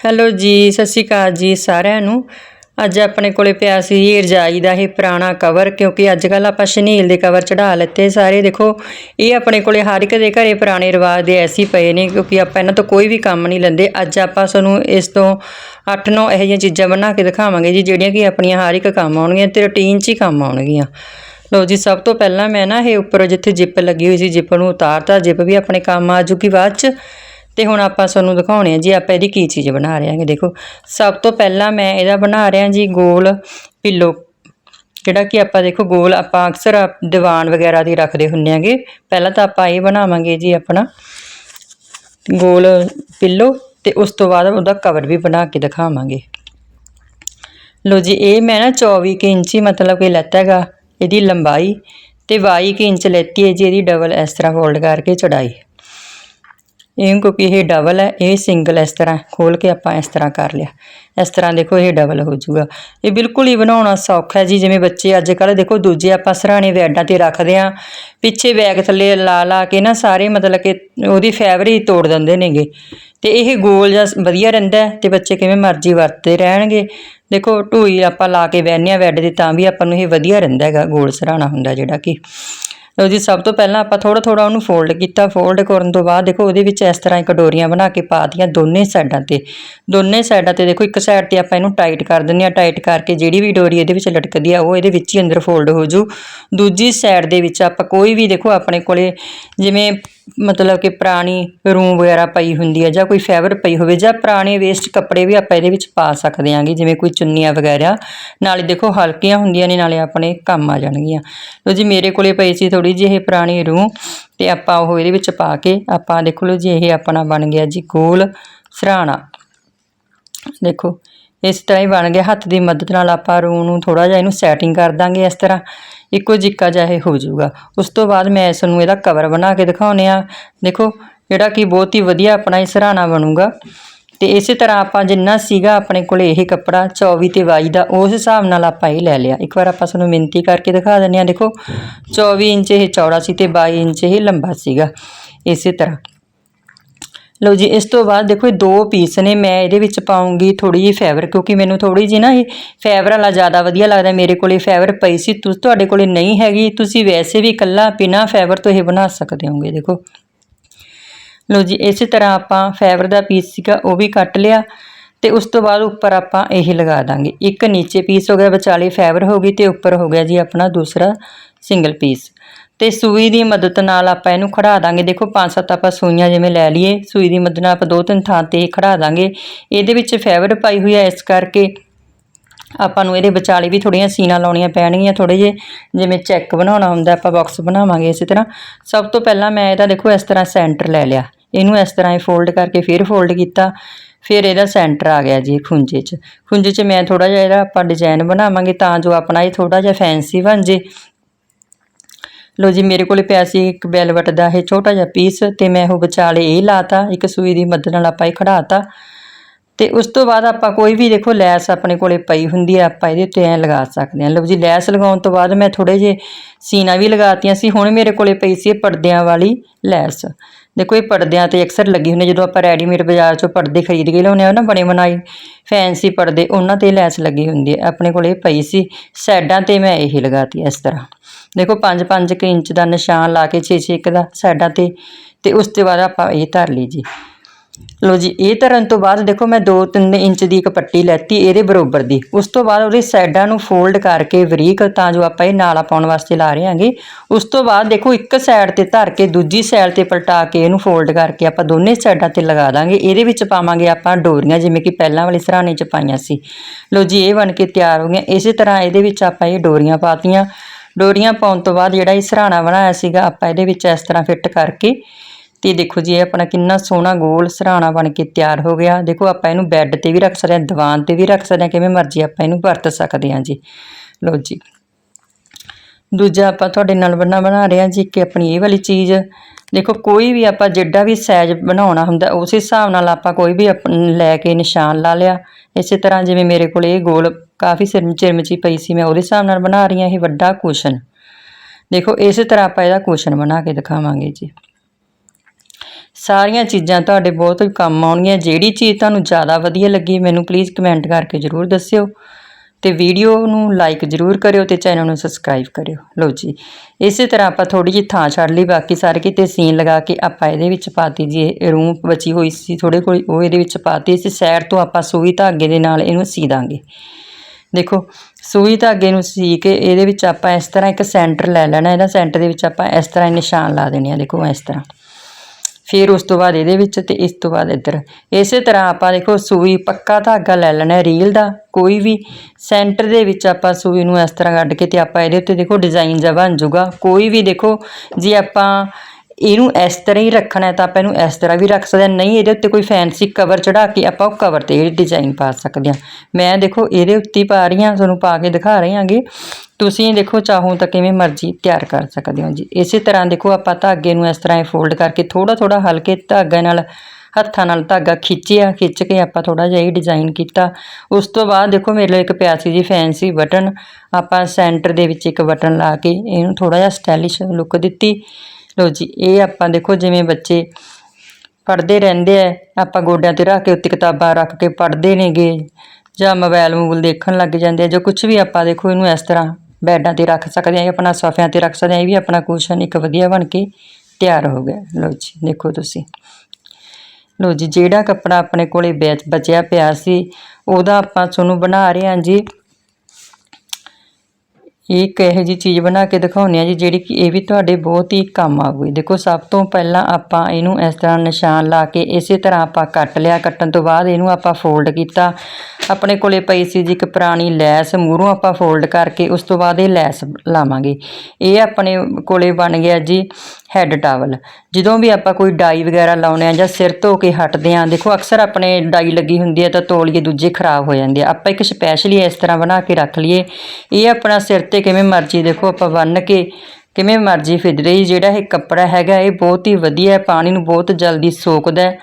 Hello ਜੀ, ਸਤਿ ਸ਼੍ਰੀ ਅਕਾਲ ਜੀ ਸਾਰਿਆਂ ਨੂੰ। ਅੱਜ ਆਪਣੇ ਕੋਲੇ ਪਿਆ ਸੀ ਇਹ ਰਜਾਈ ਦਾ ਇਹ ਪੁਰਾਣਾ ਕਵਰ ਕਿਉਂਕਿ ਅੱਜ ਕੱਲ ਆਪਾਂ ਸ਼ਨੀਲ ਦੇ ਕਵਰ ਚੜਾ ਲਿੱਤੇ ਸਾਰੇ। ਦੇਖੋ, ਇਹ ਆਪਣੇ ਕੋਲੇ ਹਰ ਇੱਕ ਦੇ ਘਰੇ ਪੁਰਾਣੇ ਰਿਵਾਜ ਦੇ ਐਸੀ ਪਏ ਨੇ, ਕਿਉਂਕਿ ਆਪਾਂ ਇਹਨਾਂ ਤੋਂ ਕੋਈ ਵੀ ਕੰਮ ਨਹੀਂ ਲੈਂਦੇ। ਅੱਜ ਆਪਾਂ ਤੁਹਾਨੂੰ ਇਸ ਤੋਂ 8-9 ਇਹੋ ਜਿਹੀਆਂ ਚੀਜ਼ਾਂ ਬਣਾ ਕੇ ਦਿਖਾਵਾਂਗੇ ਜੀ, ਜਿਹੜੀਆਂ ਕਿ ਆਪਣੀਆਂ ਹਰ ਇੱਕ ਕੰਮ ਆਉਣਗੀਆਂ ਤੇ ਰੁਟੀਨ 'ਚ ਹੀ ਕੰਮ ਆਉਣਗੀਆਂ। ਲੋ ਜੀ, ਸਭ ਤੋਂ ਪਹਿਲਾਂ ਮੈਂ ਨਾ ਇਹ ਉੱਪਰ ਜਿੱਥੇ ਜਿੱਪ ਲੱਗੀ ਹੋਈ ਸੀ, ਜਿੱਪ ਨੂੰ ਉਤਾਰਤਾ। ਜਿੱਪ ਵੀ ਆਪਣੇ ਕੰਮ ਆ ਜੂਗੀ ਬਾਅਦ 'ਚ। ਤੇ ਹੁਣ ਆਪਾਂ ਤੁਹਾਨੂੰ ਦਿਖਾਉਣੇ ਆ ਜੀ, ਆਪਾਂ ਇਹਦੀ ਕੀ ਚੀਜ਼ ਬਣਾ ਰਹੇ ਹਾਂਗੇ। ਦੇਖੋ, ਸਭ ਤੋਂ ਪਹਿਲਾਂ ਮੈਂ ਇਹਦਾ ਬਣਾ ਰਿਹਾ ਜੀ, ਗੋਲ ਪਿੱਲੋ। ਜਿਹੜਾ ਕਿ ਆਪਾਂ ਦੇਖੋ, ਗੋਲ ਆਪਾਂ ਅਕਸਰ ਦੀਵਾਨ ਵਗੈਰਾ ਦੀ ਰੱਖਦੇ ਹੁੰਨੇ ਆਂਗੇ ਪਹਿਲਾਂ ਤਾਂ ਆਪਾਂ ਇਹ ਬਣਾਵਾਂਗੇ ਜੀ ਆਪਣਾ ਗੋਲ ਪਿੱਲੋ ਤੇ ਉਸ ਤੋਂ ਬਾਅਦ ਉਹਦਾ ਕਵਰ ਵੀ ਬਣਾ ਕੇ ਦਿਖਾਵਾਂਗੇ। ਲੋ ਜੀ, ਇਹ ਮੈਂ ਨਾ 24 ਕੁ ਇੰਚੀ ਮਤਲਬ ਕਿ ਲੈਤਾ ਹੈਗਾ, ਇਹਦੀ ਲੰਬਾਈ ਤੇ 22 ਕੁ ਇੰਚ ਲੈਤੀ ਹੈ ਜੀ, ਇਹਦੀ ਡਬਲ ਇਸ ਤਰ੍ਹਾਂ ਫੋਲਡ ਕਰਕੇ ਚੜਾਈ। ਇਹ ਕਿਉਂਕਿ ਇਹ ਡਬਲ ਹੈ, ਇਹ ਸਿੰਗਲ ਇਸ ਤਰ੍ਹਾਂ ਖੋਲ ਕੇ ਆਪਾਂ ਇਸ ਤਰ੍ਹਾਂ ਕਰ ਲਿਆ। ਇਸ ਤਰ੍ਹਾਂ ਦੇਖੋ ਇਹ ਡਬਲ ਹੋ ਜਾਊਗਾ। ਇਹ ਬਿਲਕੁਲ ਹੀ ਬਣਾਉਣਾ ਸੌਖਾ ਹੈ ਜੀ, ਜਿਵੇਂ ਬੱਚੇ ਅੱਜ ਕੱਲ੍ਹ ਦੇਖੋ ਦੂਜੇ ਆਪਾਂ ਸਰਾਣੇ ਬੈਡਾਂ ਤੇ ਰੱਖਦੇ ਆ ਪਿੱਛੇ ਬੈਗ ਥੱਲੇ ਲਾ ਲਾ ਕੇ ਨਾ ਸਾਰੇ ਮਤਲਬ ਕਿ ਉਹਦੀ ਫੈਬਰ ਤੋੜ ਦਿੰਦੇ ਨੇਗੇ। ਤੇ ਇਹ ਗੋਲ ਜਾਂ ਵਧੀਆ ਰਹਿੰਦਾ ਹੈ ਤੇ ਬੱਚੇ ਕਿਵੇਂ ਮਰਜ਼ੀ ਵਰਤਦੇ ਰਹਿਣਗੇ। ਦੇਖੋ ਢੂਈ ਆਪਾਂ ਲਾ ਕੇ ਬਹਿੰਦੇ ਆ ਬੈੱਡ ਦੇ ਤਾਂ ਵੀ ਆਪਾਂ ਨੂੰ ਇਹ ਵਧੀਆ ਰਹਿੰਦਾ ਹੈਗਾ, ਗੋਲ ਸਰਾਣਾ ਹੁੰਦਾ ਜਿਹੜਾ ਕਿ। ਲਓ ਜੀ, ਸਭ ਤੋਂ ਪਹਿਲਾਂ ਆਪਾਂ ਥੋੜਾ ਥੋੜਾ ਉਹਨੂੰ ਫੋਲਡ ਕੀਤਾ। ਫੋਲਡ ਕਰਨ ਤੋਂ ਬਾਅਦ ਦੇਖੋ, ਉਹਦੇ ਵਿੱਚ ਇਸ ਤਰ੍ਹਾਂ ਇੱਕ ਡੋਰੀਆਂ ਬਣਾ ਕੇ ਪਾ ਦੀਆਂ ਦੋਨੇ ਸਾਈਡਾਂ ਤੇ। ਦੋਨੇ ਸਾਈਡਾਂ ਤੇ ਦੇਖੋ, ਇੱਕ ਸਾਈਡ ਤੇ ਆਪਾਂ ਇਹਨੂੰ ਟਾਈਟ ਕਰ ਦਿੰਦੇ ਆ ਟਾਈਟ ਕਰਕੇ ਜਿਹੜੀ ਵੀ ਡੋਰੀ ਇਹਦੇ ਵਿੱਚ ਲਟਕਦੀ ਆ, ਉਹ ਇਹਦੇ ਵਿੱਚ ਹੀ ਅੰਦਰ ਫੋਲਡ ਹੋ ਜੂ ਦੂਜੀ ਸਾਈਡ ਦੇ ਵਿੱਚ ਆਪਾਂ ਕੋਈ ਵੀ ਦੇਖੋ, ਆਪਣੇ ਕੋਲੇ ਜਿਵੇਂ ਮਤਲਬ ਕਿ ਪੁਰਾਣੀ ਰੂੰ ਵਗੈਰਾ ਪਈ ਹੁੰਦੀ ਹੈ ਜਾਂ ਕੋਈ ਫੈਬਰ ਪਈ ਹੋਵੇ ਜਾਂ ਪੁਰਾਣੇ ਵੇਸਟ ਕੱਪੜੇ ਵੀ ਆਪਾਂ ਇਹਦੇ ਵਿੱਚ ਪਾ ਸਕਦੇ ਆਂਗੇ, ਜਿਵੇਂ ਕੋਈ ਚੁੰਨੀਆਂ ਵਗੈਰਾ। ਨਾਲੇ ਦੇਖੋ ਹਲਕੀਆਂ ਹੁੰਦੀਆਂ ਨੇ, ਨਾਲੇ ਆਪਣੇ ਕੰਮ ਆ ਜਾਣਗੀਆਂ। ਲੋ ਜੀ, ਮੇਰੇ ਕੋਲੇ ਪਈ ਸੀ ਥੋੜੀ ਜਿਹੀ ਇਹ ਪੁਰਾਣੀ ਰੂਮ ਤੇ ਆਪਾਂ ਉਹ ਇਹਦੇ ਵਿੱਚ ਪਾ ਕੇ ਆਪਾਂ ਦੇਖੋ ਲੋ ਜੀ, ਇਹ ਆਪਣਾ ਬਣ ਗਿਆ ਜੀ ਗੋਲ ਸਰਾਣਾ। ਦੇਖੋ ਇਸ ਤਰ੍ਹਾਂ ਹੀ ਬਣ ਗਿਆ। ਹੱਥ ਦੀ ਮਦਦ ਨਾਲ ਆਪਾਂ ਰੂ ਨੂੰ ਥੋੜਾ ਜਿਹਾ ਇਹਨੂੰ ਸੈਟਿੰਗ ਕਰ ਦਾਂਗੇ ਇਸ ਤਰ੍ਹਾਂ। ਇੱਕੋ ਜਿੱਕਾ ਜਿਹਾ ਇਹ ਹੋ ਜਾਊਗਾ। ਉਸ ਤੋਂ ਬਾਅਦ ਮੈਂ ਇਸ ਨੂੰ ਇਹਦਾ ਕਵਰ ਬਣਾ ਕੇ ਦਿਖਾਉਨੇ ਆ ਦੇਖੋ, ਜਿਹੜਾ ਕਿ ਬਹੁਤ ਹੀ ਵਧੀਆ ਆਪਣਾ ਇਹ ਸਰਾਣਾ ਬਣੂਗਾ। ਤੇ ਇਸੇ ਤਰ੍ਹਾਂ ਆਪਾਂ ਜਿੰਨਾ ਸੀਗਾ ਆਪਣੇ ਕੋਲ ਇਹ ਕੱਪੜਾ 24 ਤੇ 22 ਦਾ, ਉਸ ਹਿਸਾਬ ਨਾਲ ਆਪਾਂ ਇਹ ਲੈ ਲਿਆ। ਇੱਕ ਵਾਰ ਆਪਾਂ ਤੁਹਾਨੂੰ ਮਿੰਤੀ ਕਰਕੇ ਦਿਖਾ ਦਿੰਦੇ ਆ ਦੇਖੋ 24 ਇੰਚ ਇਹ ਚੌੜਾ ਸੀ ਤੇ 22 ਇੰਚ ਇਹ ਲੰਬਾ ਸੀਗਾ। ਇਸੇ ਤਰ੍ਹਾਂ। ਲਓ ਜੀ, ਇਸ ਤੋਂ ਬਾਅਦ ਦੇਖੋ ਇਹ ਦੋ ਪੀਸ ਨੇ, ਮੈਂ ਇਹਦੇ ਵਿੱਚ ਪਾਉਂਗੀ ਥੋੜੀ ਜਿਹੀ ਫੈਬਰ ਕਿਉਂਕਿ ਮੈਨੂੰ ਥੋੜੀ ਜਿਹੀ ਨਾ ਇਹ ਫੈਬਰ ਵਾਲਾ ਜ਼ਿਆਦਾ ਵਧੀਆ ਲੱਗਦਾ। ਮੇਰੇ ਕੋਲੇ ਫੈਬਰ ਪਈ ਸੀ ਤੁ ਤੁਹਾਡੇ ਕੋਲੇ ਨਹੀਂ ਹੈਗੀ, ਤੁਸੀਂ ਵੈਸੇ ਵੀ ਇਕੱਲਾ ਬਿਨਾ ਫੈਬਰ ਤੋਂ ਇਹ ਬਣਾ ਸਕਦੇ ਹੋਗੇ, ਦੇਖੋ। ਲਓ ਜੀ, ਇਸੇ ਤਰ੍ਹਾਂ ਆਪਾਂ ਫੈਬਰ ਦਾ ਪੀਸ ਸੀਗਾ, ਉਹ ਵੀ ਕੱਟ ਲਿਆ ਤੇ ਉਸ ਤੋਂ ਬਾਅਦ ਉੱਪਰ ਆਪਾਂ ਇਹ ਲਗਾ ਦਾਂਗੇ। ਇੱਕ ਨੀਚੇ ਪੀਸ ਹੋ ਗਿਆ, ਵਿਚਾਲੇ ਫੈਬਰ ਹੋ ਗਈ ਤੇ ਉੱਪਰ ਹੋ ਗਿਆ ਜੀ ਆਪਣਾ ਦੂਸਰਾ ਸਿੰਗਲ ਪੀਸ ਤੇ ਸੂਈ ਦੀ ਮਦਦ ਨਾਲ ਆਪਾਂ ਇਹਨੂੰ ਖੜਾ ਦਾਂਗੇ। ਦੇਖੋ, ਪੰਜ ਸੱਤ ਆਪਾਂ ਸੂਈਆਂ ਜਿਵੇਂ ਲੈ ਲਈਏ, ਸੂਈ ਦੀ ਮਦਦ ਨਾਲ ਆਪਾਂ ਦੋ ਤਿੰਨ ਥਾਂ ਤੇ ਖੜਾ ਦਾਂਗੇ। ਇਹਦੇ ਵਿੱਚ ਫੈਬਰ ਪਾਈ ਹੋਈ ਹੈ ਇਸ ਕਰਕੇ ਆਪਾਂ ਨੂੰ ਇਹਦੇ ਵਿਚਾਲੇ ਵੀ ਥੋੜੀਆਂ ਸੀਨਾ ਲਾਉਣੀਆਂ ਪੈਣਗੀਆਂ ਥੋੜੇ ਜੇ ਜਿਵੇਂ ਚੈੱਕ ਬਣਾਉਣਾ ਹੁੰਦਾ, ਆਪਾਂ ਬਾਕਸ ਬਣਾਵਾਂਗੇ ਇਸੇ ਤਰ੍ਹਾਂ। ਸਭ ਤੋਂ ਪਹਿਲਾਂ ਮੈਂ ਇਹਦਾ ਦੇਖੋ, ਇਸ ਤਰ੍ਹਾਂ ਸੈਂਟਰ ਲੈ ਲਿਆ। ਇਹਨੂੰ ਇਸ ਤਰ੍ਹਾਂ ਹੀ ਫੋਲਡ ਕਰਕੇ ਫਿਰ ਫੋਲਡ ਕੀਤਾ। ਫਿਰ ਇਹਦਾ ਸੈਂਟਰ ਆ ਗਿਆ ਜੀ, ਖੁੰਝੇ 'ਚ। ਖੁੰਝੇ 'ਚ ਮੈਂ ਥੋੜਾ ਜਿਹਾ ਇਹਦਾ ਆਪਾਂ ਡਿਜ਼ਾਈਨ ਬਣਾਵਾਂਗੇ ਤਾਂ ਜੋ ਆਪਣਾ ਇਹ ਥੋੜਾ ਜਿਹਾ ਫੈਂਸੀ ਬਣ ਜੇ। ਲੋ ਜੀ, ਮੇਰੇ ਕੋਲੇ ਪਿਆ ਸੀ ਇੱਕ ਬੈਲਵਟ ਦਾ ਇਹ ਛੋਟਾ ਜਿਹਾ ਪੀਸ ਤੇ ਮੈਂ ਉਹ ਵਿਚਾਲੇ ਇਹ ਲਾਤਾ, ਇੱਕ ਸੂਈ ਦੀ ਮਦਦ ਨਾਲ ਆਪਾਂ ਇਹ ਖੜਾਤਾ। ਤੇ ਉਸ ਤੋਂ ਬਾਅਦ ਆਪਾਂ ਕੋਈ ਵੀ ਦੇਖੋ, ਲੈਸ ਆਪਣੇ ਕੋਲੇ ਪਈ ਹੁੰਦੀ ਹੈ ਆਪਾਂ ਇਹਦੇ ਉੱਤੇ ਐ ਲਗਾ ਸਕਦੇ ਹਾਂ। ਲਓ ਜੀ, ਲੈਸ ਲਗਾਉਣ ਤੋਂ ਬਾਅਦ ਮੈਂ ਥੋੜੇ ਜੇ ਸੀਨਾ ਵੀ ਲਗਾਤੀਆਂ ਸੀ, ਹੁਣ ਮੇਰੇ ਕੋਲੇ ਪਈ ਸੀ ਇਹ ਪਰਦਿਆਂ ਵਾਲੀ ਲੈਸ। ਦੇਖੋ, ਇਹ ਪਰਦਿਆਂ ਤੇ ਅਕਸਰ ਲੱਗੀ ਹੁੰਦੀ ਜਦੋਂ ਆਪਾਂ ਰੈਡੀਮੇਡ ਬਾਜ਼ਾਰ ਚੋਂ ਪਰਦੇ ਖਰੀਦ ਕੇ ਲਿਆਉਂਦੇ ਆ ਨਾ, ਬਣੇ ਬਣਾਏ, ਫੈਂਸੀ ਪਰਦੇ, ਉਹਨਾਂ ਤੇ ਲੈਸ ਲੱਗੀ ਹੁੰਦੀ ਹੈ ਆਪਣੇ ਕੋਲੇ ਇਹ ਪਈ ਸੀ ਸਾਈਡਾਂ ਤੇ ਮੈਂ ਇਹ ਲਗਾਤੀ ਇਸ ਤਰ੍ਹਾਂ। ਦੇਖੋ 5-5 ਇੰਚ ਦਾ ਨਿਸ਼ਾਨ ਲਾ ਕੇ 6-6 ਇੱਕ ਦਾ ਸਾਈਡਾਂ ਤੇ ਤੇ ਉਸ ਤੋਂ ਬਾਅਦ ਆਪਾਂ ਇਹ ਧਰ ਲਈ ਜੀ। ਲੋ ਜੀ, ਇਹ ਧਰਨ ਤੋਂ ਬਾਅਦ ਦੇਖੋ, ਮੈਂ 2-3 ਇੰਚ ਦੀ ਇੱਕ ਪੱਟੀ ਲੈਤੀ ਇਹਦੇ ਬਰੋਬਰ ਦੀ। ਉਸ ਤੋਂ ਬਾਅਦ ਉਹਦੇ ਸਾਈਡਾਂ ਨੂੰ ਫੋਲਡ ਕਰਕੇ ਬਰੀਕ ਤਾਂ ਜੋ ਆਪਾਂ ਇਹ ਨਾਲਾ ਪਾਉਣ ਵਾਸਤੇ ਲਾ ਰਹੇ ਹਾਂਗੇ। ਉਸ ਤੋਂ ਬਾਅਦ ਦੇਖੋ, ਇੱਕ ਸਾਈਡ ਤੇ ਧਰ ਕੇ ਦੂਜੀ ਸਾਈਡ ਤੇ ਪਲਟਾ ਕੇ ਇਹਨੂੰ ਫੋਲਡ ਕਰਕੇ ਆਪਾਂ ਦੋਨੇ ਸਾਈਡਾਂ ਤੇ ਲਗਾ ਦਾਂਗੇ। ਇਹਦੇ ਵਿੱਚ ਪਾਵਾਂਗੇ ਆਪਾਂ ਡੋਰੀਆਂ, ਜਿਵੇਂ ਕਿ ਪਹਿਲਾਂ ਵਾਲੇ ਸਰਾਣੇ 'ਚ ਪਾਈਆਂ ਸੀ। ਲੋ ਜੀ, ਇਹ ਬਣ ਕੇ ਤਿਆਰ ਹੋ ਗਈਆਂ। ਇਸੇ ਤਰ੍ਹਾਂ ਇਹਦੇ ਵਿੱਚ ਆਪਾਂ ਇਹ ਡੋਰੀਆਂ ਪਾਤੀਆਂ ਡੋਰੀਆਂ ਪਾਉਣ ਤੋਂ ਬਾਅਦ ਜਿਹੜਾ ਇਹ ਸਰਾਣਾ ਬਣਾਇਆ ਸੀਗਾ, ਆਪਾਂ ਇਹਦੇ ਵਿੱਚ ਇਸ ਤਰ੍ਹਾਂ ਫਿੱਟ ਕਰਕੇ ਤੇ ਦੇਖੋ ਜੀ, ਇਹ ਆਪਣਾ ਕਿੰਨਾ ਸੋਹਣਾ ਗੋਲ ਸਰਾਣਾ ਬਣ ਕੇ ਤਿਆਰ ਹੋ ਗਿਆ। ਦੇਖੋ, ਆਪਾਂ ਇਹਨੂੰ ਬੈੱਡ ਤੇ ਵੀ ਰੱਖ ਸਕਦੇ ਹਾਂ, ਦੀਵਾਨ ਤੇ ਵੀ ਰੱਖ ਸਕਦੇ ਹਾਂ, ਕਿਵੇਂ ਮਰਜ਼ੀ ਆਪਾਂ ਇਹਨੂੰ ਵਰਤ ਸਕਦੇ ਹਾਂ ਜੀ। ਲਓ ਜੀ। ਦੂਜਾ ਆਪਾਂ ਤੁਹਾਡੇ ਨਾਲ ਬਣਾ ਬਣਾ ਰਹੇ ਹਾਂ ਜੀ ਕਿ ਆਪਣੀ ਇਹ ਵਾਲੀ ਚੀਜ਼। ਦੇਖੋ, ਕੋਈ ਵੀ ਆਪਾਂ ਜਿੱਡਾ ਵੀ ਸਾਈਜ਼ ਬਣਾਉਣਾ ਹੁੰਦਾ, ਉਸ ਹਿਸਾਬ ਨਾਲ ਆਪਾਂ ਕੋਈ ਵੀ ਅਪ- ਲੈ ਕੇ ਨਿਸ਼ਾਨ ਲਾ ਲਿਆ। ਇਸੇ ਤਰ੍ਹਾਂ ਜਿਵੇਂ ਮੇਰੇ ਕੋਲ ਇਹ ਗੋਲ ਕਾਫੀ ਸਿਰ ਚਿਰਮਚੀ ਪਈ ਸੀ, ਮੈਂ ਉਹਦੇ ਹਿਸਾਬ ਨਾਲ ਬਣਾ ਰਹੀ ਹਾਂ, ਇਹ ਵੱਡਾ ਕੁਸ਼ਨ। ਦੇਖੋ, ਇਸੇ ਤਰ੍ਹਾਂ ਆਪਾਂ ਇਹਦਾ ਕੁਸ਼ਨ ਬਣਾ ਕੇ ਦਿਖਾਵਾਂਗੇ ਜੀ। ਸਾਰੀਆਂ ਚੀਜ਼ਾਂ ਤੁਹਾਡੇ ਬਹੁਤ ਕੰਮ ਆਉਣਗੀਆਂ। ਜਿਹੜੀ ਚੀਜ਼ ਤੁਹਾਨੂੰ ਜ਼ਿਆਦਾ ਵਧੀਆ ਲੱਗੀ, ਮੈਨੂੰ ਪਲੀਜ਼ ਕਮੈਂਟ ਕਰਕੇ ਜ਼ਰੂਰ ਦੱਸਿਓ। ਤੇ ਵੀਡੀਓ ਨੂੰ ਲਾਈਕ ਜ਼ਰੂਰ ਕਰਿਓ ਤੇ ਚੈਨਲ ਨੂੰ ਸਬਸਕ੍ਰਾਈਬ ਕਰਿਓ। ਲਓ ਜੀ, ਇਸੇ ਤਰ੍ਹਾਂ ਆਪਾਂ ਥੋੜੀ ਜਿਹੀ ਥਾਂ ਛੱਡ ਲਈ, ਬਾਕੀ ਸਾਰੇ ਕਿਤੇ ਸੀਨ ਲਗਾ ਕੇ ਆਪਾਂ ਇਹਦੇ ਵਿੱਚ ਪਾਤੀ ਜੀ, ਇਹ ਰੂਮ ਬਚੀ ਹੋਈ ਸੀ ਥੋੜੇ ਕੋਲ, ਉਹ ਇਹਦੇ ਵਿੱਚ ਪਾਤੀ ਇਸ ਸਾਈਡ ਤੋਂ ਆਪਾਂ ਸੂਈ ਧਾਗੇ ਦੇ ਨਾਲ ਇਹਨੂੰ ਸੀ ਦਾਂਗੇ। ਦੇਖੋ, ਸੂਈ ਧਾਗੇ ਨੂੰ ਸੀ ਕੇ ਇਹਦੇ ਵਿੱਚ ਆਪਾਂ ਇਸ ਤਰ੍ਹਾਂ ਇੱਕ ਸੈਂਟਰ ਲੈ ਲੈਣਾ, ਇਹਦਾ ਸੈਂਟਰ ਦੇ ਵਿੱਚ ਆਪਾਂ ਇਸ ਤਰ੍ਹਾਂ ਨਿਸ਼ਾਨ ਲਾ ਦੇਣੇ ਆ। ਦੇਖੋ, ਇਸ ਤਰ੍ਹਾਂ। ਫਿਰ ਉਸ ਤੋਂ ਬਾਅਦ ਇਹਦੇ ਵਿੱਚ ਤੇ ਇਸ ਤੋਂ ਬਾਅਦ ਇੱਧਰ। ਇਸੇ ਤਰ੍ਹਾਂ ਆਪਾਂ ਦੇਖੋ, ਸੂਈ ਪੱਕਾ ਧਾਗਾ ਲੈ ਲੈਣਾ ਰੀਲ ਦਾ, ਕੋਈ ਵੀ ਸੈਂਟਰ ਦੇ ਵਿੱਚ ਆਪਾਂ ਸੂਈ ਨੂੰ ਇਸ ਤਰ੍ਹਾਂ ਕੱਢ ਕੇ ਤੇ ਆਪਾਂ ਇਹਦੇ ਉੱਤੇ ਦੇਖੋ ਡਿਜ਼ਾਈਨ ਜਿਹਾ ਬਣ ਜਾਊਗਾ। ਕੋਈ ਵੀ ਦੇਖੋ, ਜੇ ਆਪਾਂ ਇਹਨੂੰ ਇਸ ਤਰ੍ਹਾਂ ਹੀ ਰੱਖਣਾ ਹੈ ਤਾਂ ਆਪਾਂ ਇਹਨੂੰ ਇਸ ਤਰ੍ਹਾਂ ਵੀ ਰੱਖ ਸਕਦੇ ਹਾਂ। ਨਹੀਂ, ਇਹਦੇ ਉੱਤੇ ਕੋਈ ਫੈਂਸੀ ਕਵਰ ਚੜਾ ਕੇ ਆਪਾਂ ਉਹ ਕਵਰ ਤੇ ਇਹ ਡਿਜ਼ਾਈਨ ਪਾ ਸਕਦੇ ਹਾਂ। ਮੈਂ ਦੇਖੋ ਇਹਦੇ ਉੱਤੇ ਪਾ ਰਹੀ ਹਾਂ, ਤੁਹਾਨੂੰ ਪਾ ਕੇ ਦਿਖਾ ਰਹੇ ਹਾਂਗੇ। ਤੁਸੀਂ ਦੇਖੋ ਚਾਹੋ ਤਾਂ ਕਿਵੇਂ ਮਰਜ਼ੀ ਤਿਆਰ ਕਰ ਸਕਦੇ ਹੋ ਜੀ। ਇਸੇ ਤਰ੍ਹਾਂ ਦੇਖੋ ਆਪਾਂ ਧਾਗੇ ਨੂੰ ਇਸ ਤਰ੍ਹਾਂ ਹੀ ਫੋਲਡ ਕਰਕੇ ਥੋੜਾ ਥੋੜਾ ਹਲਕੇ ਧਾਗੇ ਨਾਲ, ਹੱਥਾਂ ਨਾਲ ਧਾਗਾ ਖਿੱਚਿਆ, ਖਿੱਚ ਕੇ ਆਪਾਂ ਥੋੜਾ ਜਿਹਾ ਇਹ ਡਿਜ਼ਾਈਨ ਕੀਤਾ। ਉਸ ਤੋਂ ਬਾਅਦ ਦੇਖੋ ਮੇਰੇ ਲਈ ਇੱਕ ਪਿਆਸੀ ਜੀ ਫੈਂਸੀ ਬਟਨ, ਆਪਾਂ ਸੈਂਟਰ ਦੇ ਵਿੱਚ ਇੱਕ ਬਟਨ ਲਾ ਕੇ ਇਹਨੂੰ ਥੋੜਾ ਜਿਹਾ ਸਟਾਈਲਿਸ਼ ਲੁੱਕ ਦਿੱਤੀ। ਲਓ ਜੀ, ਇਹ ਆਪਾਂ ਦੇਖੋ ਜਿਵੇਂ ਬੱਚੇ ਪੜ੍ਹਦੇ ਰਹਿੰਦੇ ਆ ਆਪਾਂ ਗੋਡਿਆਂ ਤੇ ਰੱਖ ਕੇ ਉੱਤੇ ਕਿਤਾਬਾਂ ਰੱਖ ਕੇ ਪੜ੍ਹਦੇ ਨੇਗੇ ਜਾਂ ਮੋਬਾਈਲ ਮੂਬਲ ਦੇਖਣ ਲੱਗ ਜਾਂਦੇ ਆ ਜਾਂ ਕੁਝ ਵੀ ਆਪਾਂ ਦੇਖੋ ਇਹਨੂੰ ਇਸ ਤਰ੍ਹਾਂ ਬੈੱਡਾਂ ਤੇ ਰੱਖ ਸਕਦੇ ਆ ਆਪਣਾ ਸੋਫਿਆਂ ਤੇ ਰੱਖ ਸਕਦੇ ਆ, ਇਹ ਵੀ ਆਪਣਾ ਕੁਸ਼ਨ ਇੱਕ ਵਧੀਆ ਬਣ ਕੇ ਤਿਆਰ ਹੋ ਗਿਆ। ਲਓ ਜੀ, ਦੇਖੋ ਤੁਸੀਂ। ਲਓ ਜੀ, ਜਿਹੜਾ ਕੱਪੜਾ ਆਪਣੇ ਕੋਲੇ ਬਚ- ਬਚਿਆ ਪਿਆ ਸੀ, ਉਹਦਾ ਆਪਾਂ ਤੁਹਾਨੂੰ ਬਣਾ ਰਹੇ ਹਾਂ ਜੀ ਇੱਕ ਇਹੋ ਜਿਹੀ ਚੀਜ਼ ਬਣਾ ਕੇ ਦਿਖਾਉਂਦੇ ਆ ਜੀ, ਜਿਹੜੀ ਕਿ ਇਹ ਵੀ ਤੁਹਾਡੇ ਬਹੁਤ ਹੀ ਕੰਮ ਆਊਗੀ। ਦੇਖੋ, ਸਭ ਤੋਂ ਪਹਿਲਾਂ ਆਪਾਂ ਇਹਨੂੰ ਇਸ ਤਰ੍ਹਾਂ ਨਿਸ਼ਾਨ ਲਾ ਕੇ ਇਸੇ ਤਰ੍ਹਾਂ ਆਪਾਂ ਕੱਟ ਲਿਆ। ਕੱਟਣ ਤੋਂ ਬਾਅਦ ਇਹਨੂੰ ਆਪਾਂ ਫੋਲਡ ਕੀਤਾ। ਆਪਣੇ ਕੋਲੇ ਪਈ ਸੀ ਜੀ ਇੱਕ ਪੁਰਾਣੀ ਲੈਸ, ਮੂਹਰੋਂ ਆਪਾਂ ਫੋਲਡ ਕਰਕੇ ਉਸ ਤੋਂ ਬਾਅਦ ਇਹ ਲੈਸ ਲਾਵਾਂਗੇ। ਇਹ ਆਪਣੇ ਕੋਲੇ ਬਣ ਗਿਆ ਜੀ ਹੈੱਡ ਟਾਵਲ। ਜਦੋਂ ਵੀ ਆਪਾਂ ਕੋਈ ਡਾਈ ਵਗੈਰਾ ਲਾਉਨੇ ਆ ਜਾਂ ਸਿਰ ਧੋ ਕੇ ਹਟਦੇ ਆ ਦੇਖੋ, ਅਕਸਰ ਆਪਣੇ ਡਾਈ ਲੱਗੀ ਹੁੰਦੀ ਹੈ ਤਾਂ ਤੋਲੀਏ ਦੂਜੇ ਖਰਾਬ ਹੋ ਜਾਂਦੇ ਆ। ਆਪਾਂ ਇੱਕ ਸਪੈਸ਼ਲੀ ਇਸ ਤਰ੍ਹਾਂ ਬਣਾ ਕੇ ਰੱਖ ਲਈਏ। ਇਹ ਆਪਣਾ ਸਿਰ ਤੇ ਕਿਵੇਂ ਮਰਜ਼ੀ ਦੇਖੋ ਆਪਾਂ ਬੰਨ ਕੇ ਕਿਵੇਂ ਮਰਜ਼ੀ ਫਿੱਦ ਰਹੀ ਜਿਹੜਾ ਇਹ ਕੱਪੜਾ ਹੈਗਾ, ਇਹ ਬਹੁਤ ਹੀ ਵਧੀਆ ਹੈ, ਪਾਣੀ ਨੂੰ ਬਹੁਤ ਜਲਦੀ ਸੋਕਦਾ ਹੈ।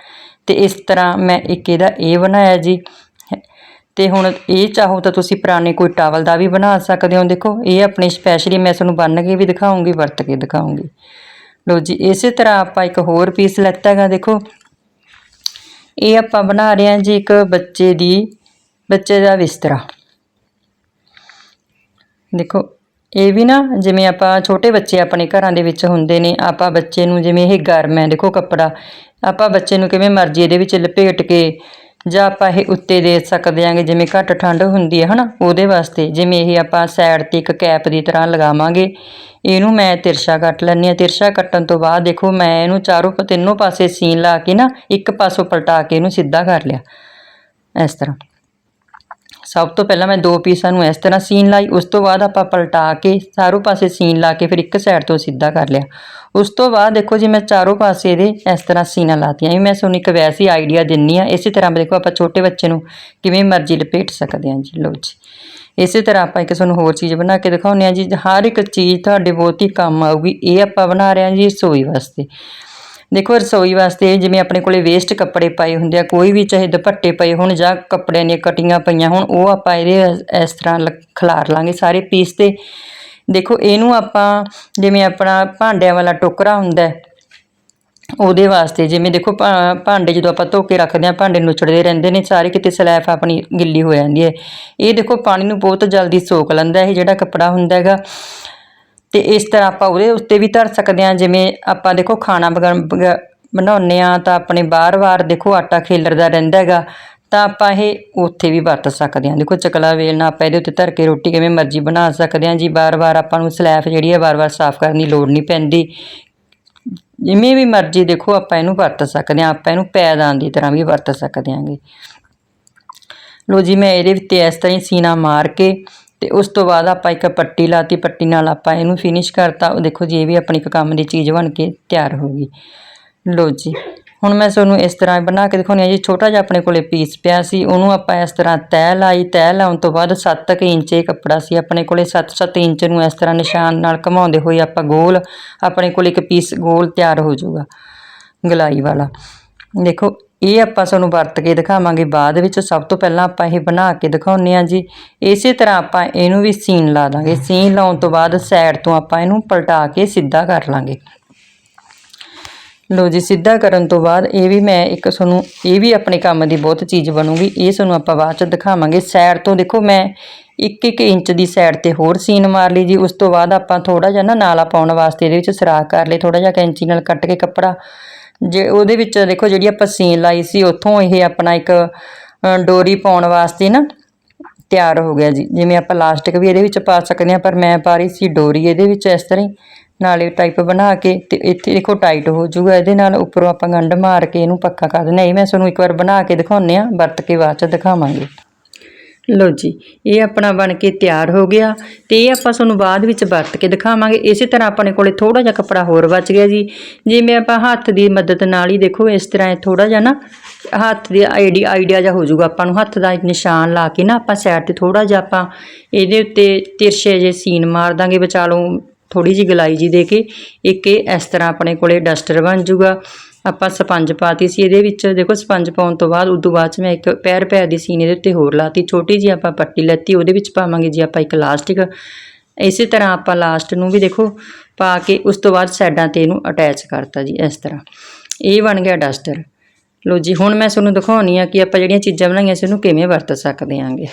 ਤੇ ਇਸ ਤਰ੍ਹਾਂ ਮੈਂ ਇੱਕ ਇਹਦਾ ਇਹ ਬਣਾਇਆ ਜੀ। ਤੇ ਹੁਣ ਇਹ ਚਾਹੋ ਤਾਂ ਤੁਸੀਂ ਪੁਰਾਣੇ ਕੋਈ ਟਾਵਲ ਦਾ ਵੀ ਬਣਾ ਸਕਦੇ ਹੋ। ਦੇਖੋ, ਇਹ ਆਪਣੇ ਸਪੈਸ਼ਲੀ ਮੈਂ ਤੁਹਾਨੂੰ ਬੰਨ ਕੇ ਵੀ ਦਿਖਾਉਂਗੀ, ਵਰਤ ਕੇ ਦਿਖਾਉਂਗੀ। ਲਓ ਜੀ, ਇਸੇ ਤਰ੍ਹਾਂ ਆਪਾਂ ਇੱਕ ਹੋਰ ਪੀਸ ਲੈਤਾ ਹੈਗਾ ਦੇਖੋ। ਇਹ ਆਪਾਂ ਬਣਾ ਰਹੇ ਹਾਂ ਜੀ ਇੱਕ ਬੱਚੇ ਦੀ, ਬੱਚੇ ਦਾ ਬਿਸਤਰਾ। ਦੇਖੋ, ਇਹ ਵੀ ਨਾ ਜਿਵੇਂ ਆਪਾਂ ਛੋਟੇ ਬੱਚੇ ਆਪਣੇ ਘਰਾਂ ਦੇ ਵਿੱਚ ਹੁੰਦੇ ਨੇ, ਆਪਾਂ ਬੱਚੇ ਨੂੰ ਜਿਵੇਂ ਇਹ ਗਰਮ ਹੈ, ਦੇਖੋ ਕੱਪੜਾ, ਆਪਾਂ ਬੱਚੇ ਨੂੰ ਕਿਵੇਂ ਮਰਜ਼ੀ ਇਹਦੇ ਵਿੱਚ ਲਪੇਟ ਕੇ ਜਾਂ ਆਪਾਂ ਇਹ ਉੱਤੇ ਦੇ ਸਕਦੇ ਆਂਗੇ ਜਿਵੇਂ ਘੱਟ ਠੰਡ ਹੁੰਦੀ ਹੈ, ਹਨਾ? ਉਹਦੇ ਵਾਸਤੇ ਜਿਵੇਂ ਇਹ ਆਪਾਂ ਸਾਈਡ ਤੇ ਇੱਕ ਕੈਪ ਦੀ ਤਰ੍ਹਾਂ ਲਗਾਵਾਂਗੇ। ਇਹਨੂੰ ਮੈਂ ਤਿਰਸ਼ਾ ਕੱਟ ਲੈਂਦੀ ਹਾਂ। ਤਿਰਸ਼ਾ ਕੱਟਣ ਤੋਂ ਬਾਅਦ ਦੇਖੋ, ਮੈਂ ਇਹਨੂੰ ਚਾਰੋਂ ਤਿੰਨੋਂ ਪਾਸੇ ਸੀਨ ਲਾ ਕੇ ਨਾ ਇੱਕ ਪਾਸੋਂ ਪਲਟਾ ਕੇ ਇਹਨੂੰ ਸਿੱਧਾ ਕਰ ਲਿਆ। ਇਸ ਤਰ੍ਹਾਂ। ਸਭ ਤੋਂ ਪਹਿਲਾਂ ਮੈਂ ਦੋ ਪੀਸਾਂ ਨੂੰ ਇਸ ਤਰ੍ਹਾਂ ਸੀਨ ਲਾਈ, ਉਸ ਤੋਂ ਬਾਅਦ ਆਪਾਂ ਪਲਟਾ ਕੇ ਚਾਰੋਂ ਪਾਸੇ ਸੀਨ ਲਾ ਕੇ ਫਿਰ ਇੱਕ ਸਾਈਡ ਤੋਂ ਸਿੱਧਾ ਕਰ ਲਿਆ। ਉਸ ਤੋਂ ਬਾਅਦ ਦੇਖੋ ਜੀ ਮੈਂ ਚਾਰੋਂ ਪਾਸੇ ਇਹਦੇ ਇਸ ਤਰ੍ਹਾਂ ਸੀਨਾਂ ਲਾਤੀਆਂ। ਇਹ ਮੈਂ ਤੁਹਾਨੂੰ ਇੱਕ ਵੈਸੀ ਆਈਡੀਆ ਦਿੰਨੀ ਆ ਇਸੇ ਤਰ੍ਹਾਂ ਦੇਖੋ ਆਪਾਂ ਛੋਟੇ ਬੱਚੇ ਨੂੰ ਕਿਵੇਂ ਮਰਜ਼ੀ ਲਪੇਟ ਸਕਦੇ ਹਾਂ ਜੀ। ਲੋ ਜੀ। ਇਸੇ ਤਰ੍ਹਾਂ ਆਪਾਂ ਇੱਕ ਤੁਹਾਨੂੰ ਹੋਰ ਚੀਜ਼ ਬਣਾ ਕੇ ਦਿਖਾਉਂਦੇ ਹਾਂ ਜੀ। ਹਰ ਇੱਕ ਚੀਜ਼ ਤੁਹਾਡੇ ਬਹੁਤ ਹੀ ਕੰਮ ਆਊਗੀ। ਇਹ ਆਪਾਂ ਬਣਾ ਰਹੇ ਹਾਂ ਜੀ ਰਸੋਈ ਵਾਸਤੇ। ਦੇਖੋ ਰਸੋਈ ਵਾਸਤੇ ਜਿਵੇਂ ਆਪਣੇ ਕੋਲੇ ਵੇਸਟ ਕੱਪੜੇ ਪਏ ਹੁੰਦੇ ਆ, ਕੋਈ ਵੀ ਚਾਹੇ ਦੁਪੱਟੇ ਪਏ ਹੋਣ ਜਾਂ ਕੱਪੜਿਆਂ ਦੀਆਂ ਕਟੀਆਂ ਪਈਆਂ ਹੋਣ, ਉਹ ਆਪਾਂ ਇਹਦੇ ਇਸ- ਤਰ੍ਹਾਂ ਲ- ਖਿਲਾਰ ਲਾਂਗੇ ਸਾਰੇ ਪੀਸ ਤੇ। ਦੇਖੋ ਇਹਨੂੰ ਆਪਾਂ ਜਿਵੇਂ ਆਪਣਾ ਭਾਂਡਿਆਂ ਵਾਲਾ ਟੋਕਰਾ ਹੁੰਦਾ ਉਹਦੇ ਵਾਸਤੇ ਜਿਵੇਂ ਦੇਖੋ ਭਾ- ਭਾਂਡੇ ਜਦੋਂ ਆਪਾਂ ਧੋ ਕੇ ਰੱਖਦੇ ਹਾਂ, ਭਾਂਡੇ ਨੁਚੜਦੇ ਰਹਿੰਦੇ ਨੇ, ਸਾਰੇ ਕਿਤੇ ਸਲੈਫ ਆਪਣੀ ਗਿੱਲੀ ਹੋ ਜਾਂਦੀ ਹੈ। ਇਹ ਦੇਖੋ ਪਾਣੀ ਨੂੰ ਬਹੁਤ ਜਲਦੀ ਸੋਖ ਲੈਂਦਾ ਇਹ ਜਿਹੜਾ ਕੱਪੜਾ ਹੁੰਦਾ ਹੈਗਾ। ਤੇ ਇਸ ਤਰ੍ਹਾਂ ਆਪਾਂ ਉਹਦੇ ਉੱਤੇ ਵੀ ਧਰ ਸਕਦੇ ਹਾਂ, ਜਿਵੇਂ ਆਪਾਂ ਦੇਖੋ ਖਾਣਾ ਬਣਾਉਂਦੇ ਆ ਤਾਂ ਆਪਣੇ ਬਾਰ-ਬਾਰ ਦੇਖੋ ਆਟਾ ਖੇਲਰਦਾ ਰਹਿੰਦਾ ਹੈਗਾ, ਤਾਂ ਆਪਾਂ ਇਹ ਉੱਥੇ ਵੀ ਵਰਤ ਸਕਦੇ ਹਾਂ। ਦੇਖੋ ਚਕਲਾ ਵੇਲਣਾ ਆਪਾਂ ਇਹਦੇ ਉੱਤੇ ਧਰ ਕੇ ਰੋਟੀ ਕਿਵੇਂ ਮਰਜ਼ੀ ਬਣਾ ਸਕਦੇ ਹਾਂ, ਜੀ ਬਾਰ-ਬਾਰ ਆਪਾਂ ਨੂੰ ਸਲੈਫ ਜਿਹੜੀ ਹੈ ਬਾਰ-ਬਾਰ ਸਾਫ਼ ਕਰਨ ਦੀ ਲੋੜ ਨਹੀਂ ਪੈਂਦੀ। ਜਿਵੇਂ ਵੀ ਮਰਜ਼ੀ ਦੇਖੋ ਆਪਾਂ ਇਹਨੂੰ ਵਰਤ ਸਕਦੇ ਹਾਂ, ਆਪਾਂ ਇਹਨੂੰ ਪੈਦਾਨ ਦੀ ਤਰ੍ਹਾਂ ਵੀ ਵਰਤ ਸਕਦੇ ਹਾਂਗੇ। ਲੋ ਜੀ ਮੈਂ ਇਹਦੇ ਉੱਤੇ ਇਸ ਤਰ੍ਹਾਂ ਹੀ ਸੀਨਾ ਮਾਰ ਕੇ ਤੇ ਉਸ ਤੋਂ ਬਾਅਦ ਆਪਾਂ ਇੱਕ ਪੱਟੀ ਲਾਤੀ, ਪੱਟੀ ਨਾਲ ਆਪਾਂ ਇਹਨੂੰ ਫਿਨਿਸ਼ ਕਰਤਾ। ਉਹ ਦੇਖੋ ਜੀ, ਇਹ ਵੀ ਆਪਣੀ ਇੱਕ ਕੰਮ ਦੀ ਚੀਜ਼ ਬਣ ਕੇ ਤਿਆਰ ਹੋ ਗਈ। ਲੋ ਜੀ, ਹੁਣ ਮੈਂ ਤੁਹਾਨੂੰ ਇਸ ਤਰ੍ਹਾਂ ਬਣਾ ਕੇ ਦਿਖਾਉਂਦੀ ਹਾਂ ਜੀ। ਛੋਟਾ ਜਿਹਾ ਆਪਣੇ ਕੋਲੇ ਪੀਸ ਪਿਆ ਸੀ, ਉਹਨੂੰ ਆਪਾਂ ਇਸ ਤਰ੍ਹਾਂ ਤੈਅ ਲਾਈ ਤੈਅ ਲਾਉਣ ਤੋਂ ਬਾਅਦ 7 ਕੁ ਇੰਚ ਇਹ ਕੱਪੜਾ ਸੀ। ਆਪਣੇ ਕੋਲੇ 7-7 ਇੰਚ ਨੂੰ ਇਸ ਤਰ੍ਹਾਂ ਨਿਸ਼ਾਨ ਨਾਲ ਘਮਾਉਂਦੇ ਹੋਏ ਆਪਾਂ ਗੋਲ, ਆਪਣੇ ਕੋਲ ਇੱਕ ਪੀਸ ਗੋਲ ਤਿਆਰ ਹੋ ਜਾਊਗਾ, ਗਲਾਈ ਵਾਲਾ। ਦੇਖੋ, ਇਹ ਆਪਾਂ ਤੁਹਾਨੂੰ ਵਰਤ ਕੇ ਦਿਖਾਵਾਂਗੇ। ਬਾਅਦ ਵਿੱਚ ਸਭ ਤੋਂ ਪਹਿਲਾਂ ਆਪਾਂ ਇਹ ਬਣਾ ਕੇ ਦਿਖਾਉਂਦੇ ਹਾਂ ਜੀ। ਇਸੇ ਤਰ੍ਹਾਂ ਆਪਾਂ ਇਹਨੂੰ ਵੀ ਸੀਨ ਲਾ ਦਾਂਗੇ। ਸੀਨ ਲਾਉਣ ਤੋਂ ਬਾਅਦ ਸਾਈਡ ਤੋਂ ਆਪਾਂ ਇਹਨੂੰ ਪਲਟਾ ਕੇ ਸਿੱਧਾ ਕਰ ਲਾਂਗੇ। ਲੋ ਜੀ, ਸਿੱਧਾ ਕਰਨ ਤੋਂ ਬਾਅਦ ਇਹ ਵੀ ਮੈਂ ਇੱਕ ਤੁਹਾਨੂੰ, ਇਹ ਵੀ ਆਪਣੇ ਕੰਮ ਦੀ ਬਹੁਤ ਚੀਜ਼ ਬਣੂਗੀ। ਇਹ ਤੁਹਾਨੂੰ ਆਪਾਂ ਬਾਅਦ ਚ ਦਿਖਾਵਾਂਗੇ। ਸਾਈਡ ਤੋਂ ਦੇਖੋ, ਮੈਂ 1-1 ਇੰਚ ਦੀ ਸਾਈਡ ਤੇ ਹੋਰ ਸੀਨ ਮਾਰ ਲਈ ਜੀ। ਉਸ ਤੋਂ ਬਾਅਦ ਆਪਾਂ ਥੋੜਾ ਜਿਹਾ ਨਾ ਨਾਲਾ ਪਾਉਣ ਵਾਸਤੇ ਇਹਦੇ ਵਿੱਚ ਸਰਾਖ ਕਰ ਲਈ। ਥੋੜਾ ਜਿਹਾ ਕੈਂਚੀ ਨਾਲ ਕੱਟ ਕੇ ਕੱਪੜਾ ਜੇ ਉਹਦੇ ਵਿੱਚ ਦੇਖੋ ਜਿਹੜੀ ਆਪਾਂ ਸੀਨ ਲਾਈ ਸੀ, ਉੱਥੋਂ ਇਹ ਆਪਣਾ ਇੱਕ ਡੋਰੀ ਪਾਉਣ ਵਾਸਤੇ ਨਾ ਤਿਆਰ ਹੋ ਗਿਆ ਜੀ। ਜਿਵੇਂ ਆਪਾਂ ਲਾਸਟਿਕ ਵੀ ਇਹਦੇ ਵਿੱਚ ਪਾ ਸਕਦੇ ਹਾਂ, ਪਰ ਮੈਂ ਪਾ ਰਹੀ ਸੀ ਡੋਰੀ ਇਹਦੇ ਵਿੱਚ ਇਸ ਤਰ੍ਹਾਂ ਹੀ, ਨਾਲੇ ਟਾਈਪ ਬਣਾ ਕੇ ਤੇ ਇੱਥੇ ਦੇਖੋ ਟਾਈਟ ਹੋ ਜਾਊਗਾ ਇਹਦੇ ਨਾਲ ਉੱਪਰੋਂ ਆਪਾਂ ਗੰਢ ਮਾਰ ਕੇ ਇਹਨੂੰ ਪੱਕਾ ਕਰ ਦਿੰਦੇ ਹਾਂ। ਇਹ ਮੈਂ ਤੁਹਾਨੂੰ ਇੱਕ ਵਾਰ ਬਣਾ ਕੇ ਦਿਖਾਉਂਦੇ ਆ ਵਰਤ ਕੇ ਬਾਅਦ ਚ ਦਿਖਾਵਾਂਗੇ। ਲਓ ਜੀ, ਇਹ ਆਪਣਾ ਬਣ ਕੇ ਤਿਆਰ ਹੋ ਗਿਆ ਤੇ ਇਹ ਆਪਾਂ ਤੁਹਾਨੂੰ ਬਾਅਦ ਵਿੱਚ ਵਰਤ ਕੇ ਦਿਖਾਵਾਂਗੇ। ਇਸੇ ਤਰ੍ਹਾਂ ਆਪਣੇ ਕੋਲੇ ਥੋੜਾ ਜਿਹਾ ਕੱਪੜਾ ਹੋਰ ਬਚ ਗਿਆ ਜੀ। ਜਿਵੇਂ ਆਪਾਂ ਹੱਥ ਦੀ ਮਦਦ ਨਾਲ ਹੀ ਦੇਖੋ, ਇਸ ਤਰ੍ਹਾਂ ਥੋੜਾ ਜਿਹਾ ਨਾ ਹੱਥ ਦੀ ਆਈਡੀ, ਆਈਡੀਆ ਜਿਹਾ ਹੋ ਜਾਊਗਾ ਆਪਾਂ ਨੂੰ। ਹੱਥ ਦਾ ਨਿਸ਼ਾਨ ਲਾ ਕੇ ਨਾ ਆਪਾਂ ਸਾਈਡ ਤੇ ਥੋੜਾ ਜਿਹਾ ਆਪਾਂ ਇਹਦੇ ਉੱਤੇ ਤਿਰਛੇ ਜੇ ਸੀਨ ਮਾਰ ਦਾਂਗੇ। ਵਿਚਾਲੋਂ ਥੋੜੀ ਜਿਹੀ ਗਲਾਈ ਜੀ ਦੇ ਕੇ ਇੱਕ ਇਹ ਇਸ ਤਰ੍ਹਾਂ ਆਪਣੇ ਕੋਲੇ ਡਸਟਰ ਬਣ ਜਾਊਗਾ। ਆਪਾਂ ਸਪੰਜ ਪਾਤੀ ਸੀ, ਇਹਦੇ ਵਿੱਚ ਦੇਖੋ ਸਪੰਜ ਪਾਉਣ ਤੋਂ ਬਾਅਦ, ਉਦੋਂ ਬਾਅਦ ਚ ਮੈਂ ਇੱਕ ਪੈਰ ਪੈਰ ਦੀ ਸੀਨ ਇਹਦੇ ਉੱਤੇ ਹੋਰ ਲਾਤੀ, ਛੋਟੀ ਜੀ ਆਪਾਂ ਪੱਟੀ ਲੈਤੀ, ਉਹਦੇ ਵਿੱਚ ਪਾਵਾਂਗੇ ਜੀ ਆਪਾਂ ਇੱਕ ਲਾਸਟਿਕ। ਇਸੇ ਤਰ੍ਹਾਂ ਆਪਾਂ ਲਾਸਟ ਨੂੰ ਵੀ ਦੇਖੋ, ਪਾ ਕੇ ਉਸ ਤੋਂ ਬਾਅਦ ਸਾਈਡਾਂ ਤੇ ਇਹਨੂੰ ਅਟੈਚ ਕਰਤਾ ਜੀ, ਇਸ ਤਰ੍ਹਾਂ। ਇਹ ਬਣ ਗਿਆ ਡਸਟਰ। ਲੋ ਜੀ, ਹੁਣ ਮੈਂ ਤੁਹਾਨੂੰ ਦਿਖਾਉਣੀ ਆ ਕਿ ਆਪਾਂ ਜਿਹੜੀਆਂ ਚੀਜ਼ਾਂ ਬਣਾਈਆਂ ਸੀ, ਉਹਨੂੰ ਕਿਵੇਂ ਵਰਤ ਸਕਦੇ ਆਂਗੇ।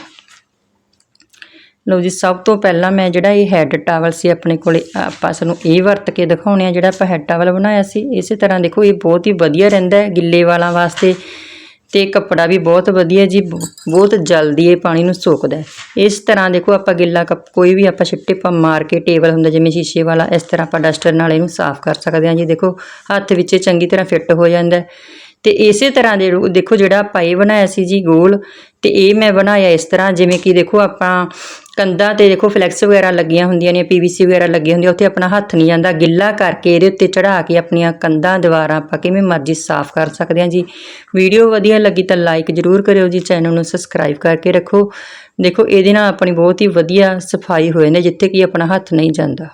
ਲਓ ਜੀ, ਸਭ ਤੋਂ ਪਹਿਲਾਂ ਮੈਂ ਜਿਹੜਾ ਇਹ ਹੈੱਡ ਟਾਵਲ ਸੀ ਆਪਣੇ ਕੋਲੇ, ਆਪਾਂ ਸਾਨੂੰ ਇਹ ਵਰਤ ਕੇ ਦਿਖਾਉਣੇ ਆ ਜਿਹੜਾ ਆਪਾਂ ਹੈੱਡ ਟਾਵਲ ਬਣਾਇਆ ਸੀ। ਇਸੇ ਤਰ੍ਹਾਂ ਦੇਖੋ, ਇਹ ਬਹੁਤ ਹੀ ਵਧੀਆ ਰਹਿੰਦਾ ਹੈ ਗਿੱਲੇ ਵਾਲਾਂ ਵਾਸਤੇ ਤੇ ਕੱਪੜਾ ਵੀ ਬਹੁਤ ਵਧੀਆ ਜੀ ਬ- ਬਹੁਤ ਜਲਦੀ ਇਹ ਪਾਣੀ ਨੂੰ ਸੋਕਦਾ ਇਸ ਤਰ੍ਹਾਂ ਦੇਖੋ, ਆਪਾਂ ਗਿੱਲਾ ਕੱਪ, ਕੋਈ ਵੀ ਆਪਾਂ ਛਿੱਟੇ ਪਾ ਮਾਰ ਕੇ ਟੇਬਲ ਹੁੰਦਾ, ਜਿਵੇਂ ਸ਼ੀਸ਼ੇ ਵਾਲਾ, ਇਸ ਤਰ੍ਹਾਂ ਆਪਾਂ ਡਸਟਰ ਨਾਲ ਇਹਨੂੰ ਸਾਫ਼ ਕਰ ਸਕਦੇ ਹਾਂ ਜੀ। ਦੇਖੋ, ਹੱਥ ਵਿੱਚ ਚੰਗੀ ਤਰ੍ਹਾਂ ਫਿੱਟ ਹੋ ਜਾਂਦਾ ਹੈ। ਤੇ ਇਸੇ ਤਰ੍ਹਾਂ ਦੇ ਦੇਖੋ, ਜਿਹੜਾ ਆਪਾਂ ਇਹ ਬਣਾਇਆ ਸੀ ਜੀ ਗੋਲ, ਤੇ ਇਹ ਮੈਂ ਬਣਾਇਆ ਇਸ ਤਰ੍ਹਾਂ, ਜਿਵੇਂ ਕਿ ਦੇਖੋ, ਆਪਾਂ ਕੰਧਾਂ ਤੇ ਦੇਖੋ ਫਲੈਕਸ ਵਗੈਰਾ ਲੱਗੀਆਂ ਹੁੰਦੀਆਂ ਨੇ ਪੀਵੀਸੀ ਵਗੈਰਾ ਲੱਗੀ ਹੁੰਦੀ ਉੱਥੇ ਆਪਣਾ ਹੱਥ ਨਹੀਂ ਜਾਂਦਾ। ਗਿੱਲਾ ਕਰਕੇ ਇਹਦੇ ਉੱਤੇ ਚੜਾ ਕੇ ਆਪਣੀਆਂ ਕੰਧਾਂ ਦੀਵਾਰਾਂ ਆਪਾਂ ਕਿਵੇਂ ਮਰਜ਼ੀ ਸਾਫ਼ ਕਰ ਸਕਦੇ ਹਾਂ ਜੀ। ਵੀਡੀਓ ਵਧੀਆ ਲੱਗੀ ਤਾਂ ਲਾਈਕ ਜ਼ਰੂਰ ਕਰਿਓ ਜੀ ਚੈਨਲ ਨੂੰ ਸਬਸਕ੍ਰਾਈਬ ਕਰਕੇ ਰੱਖੋ। ਦੇਖੋ ਇਹਦੇ ਨਾਲ ਆਪਣੀ ਬਹੁਤ ਹੀ ਵਧੀਆ ਸਫ਼ਾਈ ਹੋ ਜਾਂਦੀ ਹੈ, ਜਿੱਥੇ ਕਿ ਆਪਣਾ ਹੱਥ ਨਹੀਂ ਜਾਂਦਾ।